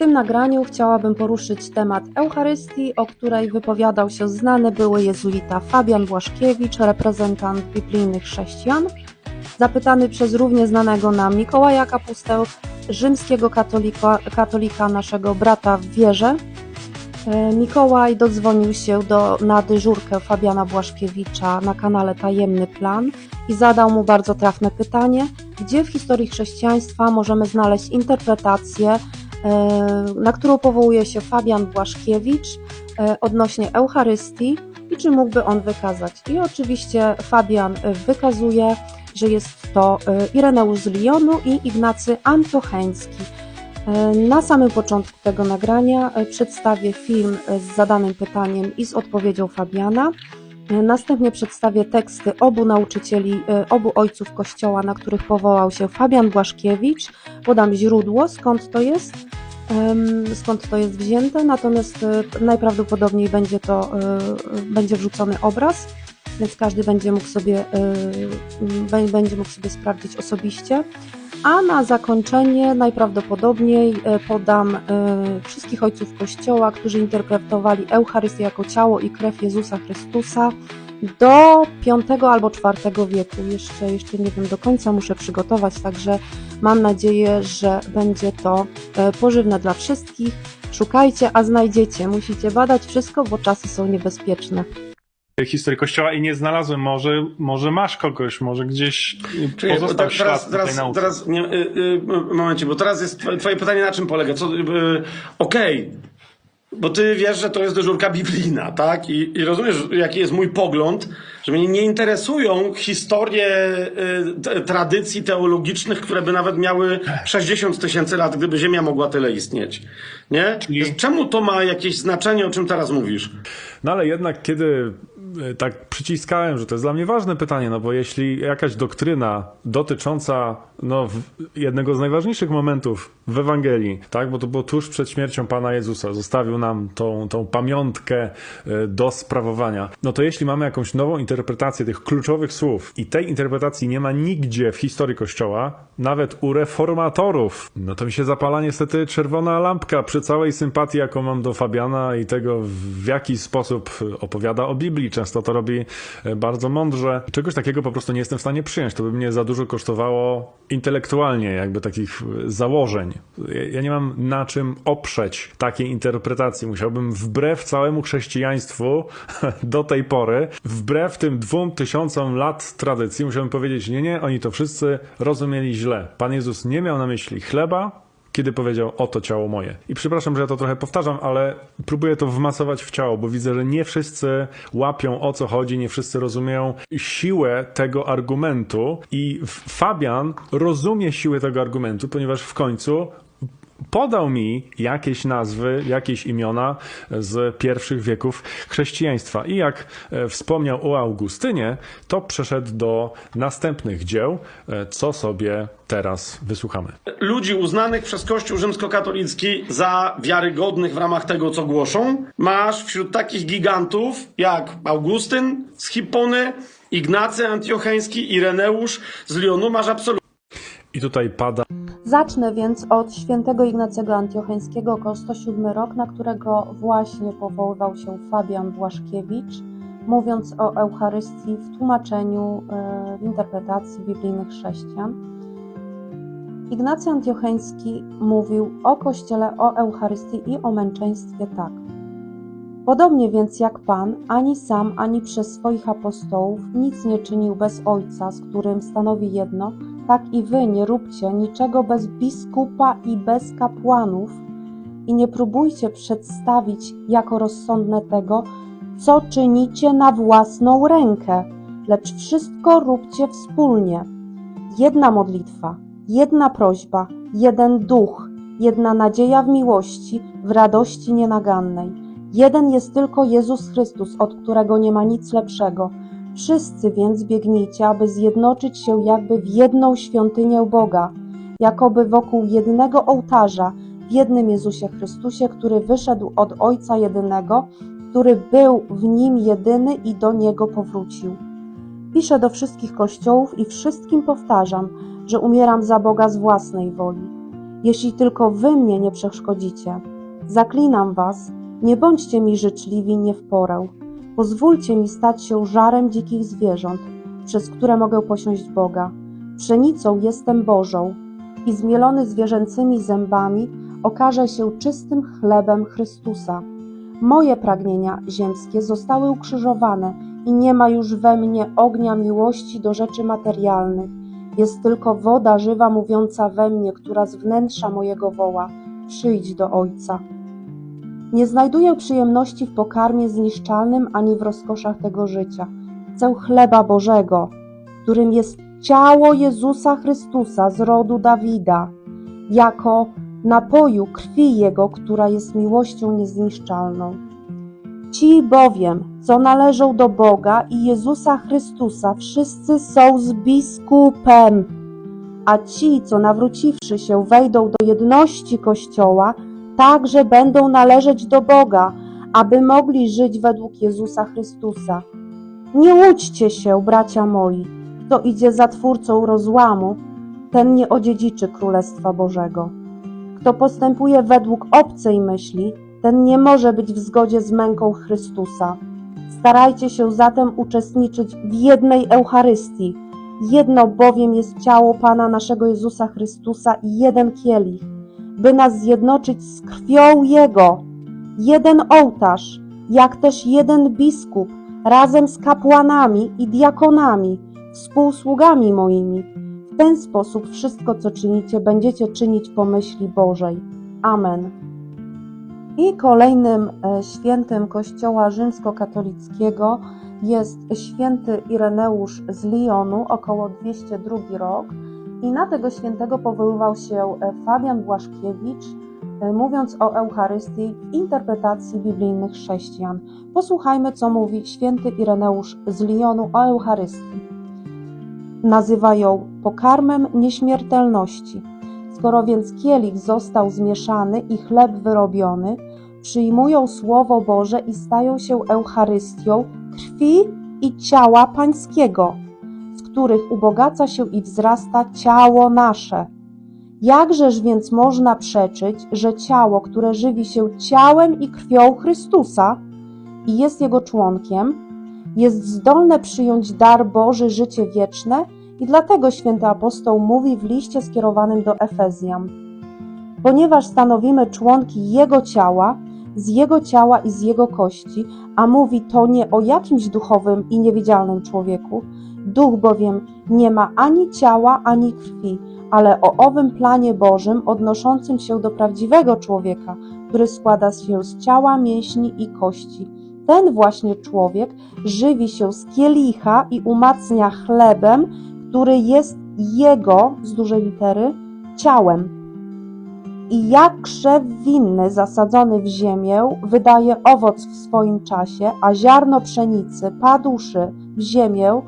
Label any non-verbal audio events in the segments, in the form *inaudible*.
tym nagraniu chciałabym poruszyć temat Eucharystii, o której wypowiadał się znany były jezuita Fabian Błaszkiewicz, reprezentant biblijnych chrześcijan. Zapytany przez równie znanego nam Mikołaja Kapustę, rzymskiego katolika, katolika naszego brata w wierze, e, Mikołaj dodzwonił się do, na dyżurkę Fabiana Błaszkiewicza na kanale Tajemny Plan i zadał mu bardzo trafne pytanie, gdzie w historii chrześcijaństwa możemy znaleźć interpretację, na którą powołuje się Fabian Błaszkiewicz e, odnośnie Eucharystii i czy mógłby on wykazać. I oczywiście Fabian wykazuje, że jest to Ireneusz z Lyonu i Ignacy Antiocheński. Na samym początku tego nagrania przedstawię film z zadanym pytaniem i z odpowiedzią Fabiana. Następnie przedstawię teksty obu nauczycieli, obu ojców kościoła, na których powołał się Fabian Błaszkiewicz. Podam źródło, skąd to jest, skąd to jest wzięte, natomiast najprawdopodobniej będzie to, będzie wrzucony obraz, więc każdy będzie mógł sobie, będzie mógł sobie sprawdzić osobiście. A na zakończenie najprawdopodobniej podam wszystkich ojców Kościoła, którzy interpretowali Eucharystię jako ciało i krew Jezusa Chrystusa do V albo IV wieku. Jeszcze, jeszcze nie wiem do końca, muszę przygotować, także mam nadzieję, że będzie to pożywne dla wszystkich. Szukajcie, a znajdziecie. Musicie badać wszystko, bo czasy są niebezpieczne historii kościoła i nie znalazłem. Może, może masz kogoś, może gdzieś bo pozostał tak, teraz, teraz, teraz nie, y, y, momencie, bo teraz jest twoje, pytanie na czym polega? Co, y, Okej, bo ty wiesz, że to jest dyżurka biblijna, tak? I, I rozumiesz, jaki jest mój pogląd, że mnie nie interesują historie y, tradycji teologicznych, które by nawet miały 60 tysięcy lat, gdyby Ziemia mogła tyle istnieć. Nie? Czyli- Czemu to ma jakieś znaczenie, o czym teraz mówisz? No ale jednak kiedy e, tak przyciskałem, że to jest dla mnie ważne pytanie, no bo jeśli jakaś doktryna dotycząca no, jednego z najważniejszych momentów w Ewangelii, tak, bo to było tuż przed śmiercią Pana Jezusa, zostawił nam tą, tą pamiątkę e, do sprawowania, no to jeśli mamy jakąś nową interpretację tych kluczowych słów i tej interpretacji nie ma nigdzie w historii Kościoła, nawet u reformatorów, no to mi się zapala niestety czerwona lampka przy całej sympatii, jaką mam do Fabiana i tego, w jaki sposób opowiada o Biblii. Często to robi e, bardzo mądrze. Czegoś takiego po prostu nie jestem w stanie przyjąć. To by mnie za dużo kosztowało intelektualnie, jakby takich e, założeń. Ja- Ja nie mam na czym oprzeć takiej interpretacji. Musiałbym wbrew całemu chrześcijaństwu *laughs* do tej pory, wbrew tym dwóm tysiącom lat tradycji, musiałbym powiedzieć, nie, nie, oni to wszyscy rozumieli źle. Pan Jezus nie miał na myśli chleba, kiedy powiedział oto ciało moje. I przepraszam, że ja to trochę powtarzam, ale próbuję to wmasować w ciało, bo widzę, że nie wszyscy łapią o co chodzi, nie wszyscy rozumieją siłę tego argumentu i Fabian rozumie siłę tego argumentu, ponieważ w końcu podał mi jakieś nazwy, jakieś imiona z pierwszych wieków chrześcijaństwa. I jak e, wspomniał o Augustynie, to przeszedł do następnych dzieł, e, co sobie teraz wysłuchamy. ludzi uznanych przez Kościół rzymskokatolicki za wiarygodnych w ramach tego, co głoszą. Masz wśród takich gigantów jak Augustyn z Hippony, Ignacy Antiocheński, Ireneusz z Lyonu. Masz absolutnie I tutaj pada Zacznę więc od świętego Ignacego Antiocheńskiego, około 107 rok, na którego właśnie powoływał się Fabian Błaszkiewicz, mówiąc o Eucharystii w tłumaczeniu, e, w interpretacji biblijnych chrześcijan. Ignacy Antiocheński mówił o Kościele, o Eucharystii i o męczeństwie tak. Podobnie więc jak Pan, ani sam, ani przez swoich apostołów nic nie czynił bez Ojca, z którym stanowi jedno, tak i wy nie róbcie niczego bez biskupa i bez kapłanów i nie próbujcie przedstawić jako rozsądne tego, co czynicie na własną rękę, lecz wszystko róbcie wspólnie. Jedna modlitwa, jedna prośba, jeden duch, jedna nadzieja w miłości, w radości nienagannej. Jeden jest tylko Jezus Chrystus, od którego nie ma nic lepszego. Wszyscy więc biegnijcie, aby zjednoczyć się jakby w jedną świątynię Boga, jakoby wokół jednego ołtarza, w jednym Jezusie Chrystusie, który wyszedł od Ojca jedynego, który był w nim jedyny i do niego powrócił. Piszę do wszystkich kościołów i wszystkim powtarzam, że umieram za Boga z własnej woli. jeśli tylko wy mnie nie przeszkodzicie. Zaklinam was, nie bądźcie mi życzliwi nie w porę. Pozwólcie mi stać się żarem dzikich zwierząt, przez które mogę posiąść Boga. Pszenicą jestem Bożą i zmielony zwierzęcymi zębami okaże się czystym chlebem Chrystusa. Moje pragnienia ziemskie zostały ukrzyżowane i nie ma już we mnie ognia miłości do rzeczy materialnych. Jest tylko woda żywa mówiąca we mnie, która z wnętrza mojego woła: Przyjdź do Ojca. Nie znajduję przyjemności w pokarmie zniszczalnym ani w rozkoszach tego życia. Chcę chleba Bożego, którym jest ciało Jezusa Chrystusa z rodu Dawida, jako napoju krwi Jego, która jest miłością niezniszczalną. Ci bowiem, co należą do Boga i Jezusa Chrystusa, wszyscy są z biskupem, a ci, co nawróciwszy się wejdą do jedności Kościoła, także będą należeć do Boga, aby mogli żyć według Jezusa Chrystusa. Nie łudźcie się, bracia moi, kto idzie za twórcą rozłamu, ten nie odziedziczy Królestwa Bożego. Kto postępuje według obcej myśli, ten nie może być w zgodzie z męką Chrystusa. Starajcie się zatem uczestniczyć w jednej Eucharystii. Jedno bowiem jest ciało Pana naszego Jezusa Chrystusa i jeden kielich, by nas zjednoczyć z krwią Jego. Jeden ołtarz, jak też jeden biskup, razem z kapłanami i diakonami, współsługami moimi. W ten sposób wszystko, co czynicie, będziecie czynić po myśli Bożej. Amen. I kolejnym e, świętym Kościoła rzymskokatolickiego jest święty Ireneusz z Lyonu, około 202 rok. I na tego świętego powoływał się e, Fabian Błaszkiewicz, e, mówiąc o Eucharystii w interpretacji biblijnych chrześcijan. Posłuchajmy, co mówi święty Ireneusz z Lyonu o Eucharystii. Nazywa ją pokarmem nieśmiertelności. Skoro więc kielich został zmieszany i chleb wyrobiony, przyjmują Słowo Boże i stają się Eucharystią krwi i ciała Pańskiego, których ubogaca się i wzrasta ciało nasze. Jakżeż więc można przeczyć, że ciało, które żywi się ciałem i krwią Chrystusa i jest Jego członkiem, jest zdolne przyjąć dar Boży życie wieczne i dlatego święty apostoł mówi w liście skierowanym do Efezjan. Ponieważ stanowimy członki Jego ciała, z Jego ciała i z Jego kości, a mówi to nie o jakimś duchowym i niewidzialnym człowieku, duch bowiem nie ma ani ciała, ani krwi, ale o owym planie Bożym odnoszącym się do prawdziwego człowieka, który składa się z ciała, mięśni i kości. Ten właśnie człowiek żywi się z kielicha i umacnia chlebem, który jest jego, z dużej litery, ciałem. I jak krzew winny zasadzony w ziemię wydaje owoc w swoim czasie, a ziarno pszenicy padłszy w ziemię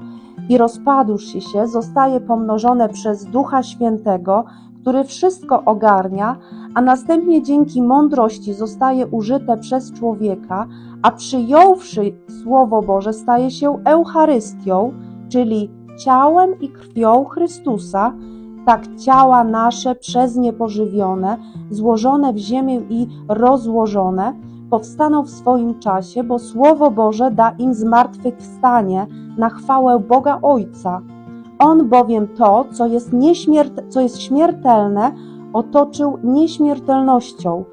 i rozpadłszy się, zostaje pomnożone przez Ducha Świętego, który wszystko ogarnia, a następnie dzięki mądrości zostaje użyte przez człowieka, a przyjąwszy Słowo Boże staje się Eucharystią, czyli ciałem i krwią Chrystusa, tak ciała nasze przez nie pożywione, złożone w ziemię i rozłożone, powstaną w swoim czasie, bo Słowo Boże da im zmartwychwstanie na chwałę Boga Ojca. On bowiem to, co jest, nieśmiert- co jest śmiertelne, otoczył nieśmiertelnością,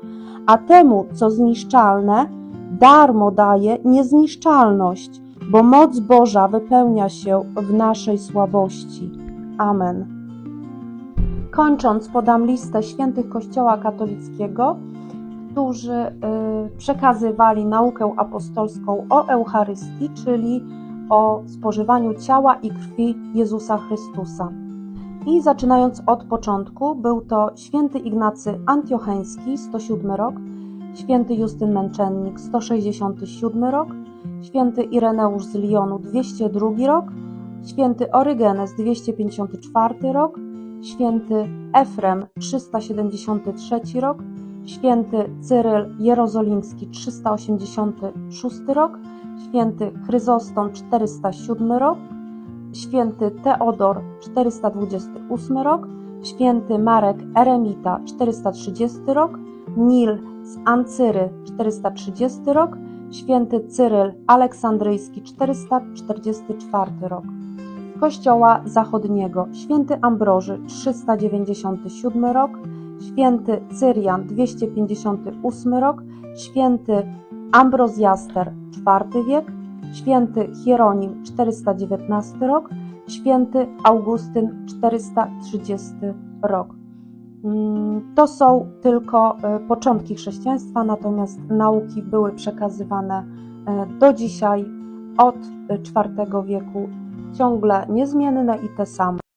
a temu, co zniszczalne, darmo daje niezniszczalność, bo moc Boża wypełnia się w naszej słabości. Amen. Kończąc, podam listę świętych Kościoła katolickiego, którzy y, przekazywali naukę apostolską o Eucharystii, czyli o spożywaniu ciała i krwi Jezusa Chrystusa. I zaczynając od początku, był to święty Ignacy Antiocheński, 107 rok, święty Justyn Męczennik, 167 rok, święty Ireneusz z Lyonu, 202 rok, święty Orygenes, 254 rok, święty Efrem, 373 rok, święty Cyryl Jerozolimski, 386 rok, święty Chryzostom, 407 rok, święty Teodor, 428 rok, święty Marek Eremita 430 rok, Nil z Ancyry 430 rok, święty Cyryl Aleksandryjski 444 rok. Kościoła Zachodniego. Święty Ambroży 397 rok, święty Cyrian 258 rok, święty Ambrozjaster IV wiek, święty Hieronim 419 rok, święty Augustyn 430 rok. Mm, To są tylko e, początki chrześcijaństwa, natomiast nauki były przekazywane e, do dzisiaj od IV wieku ciągle niezmienne i te same.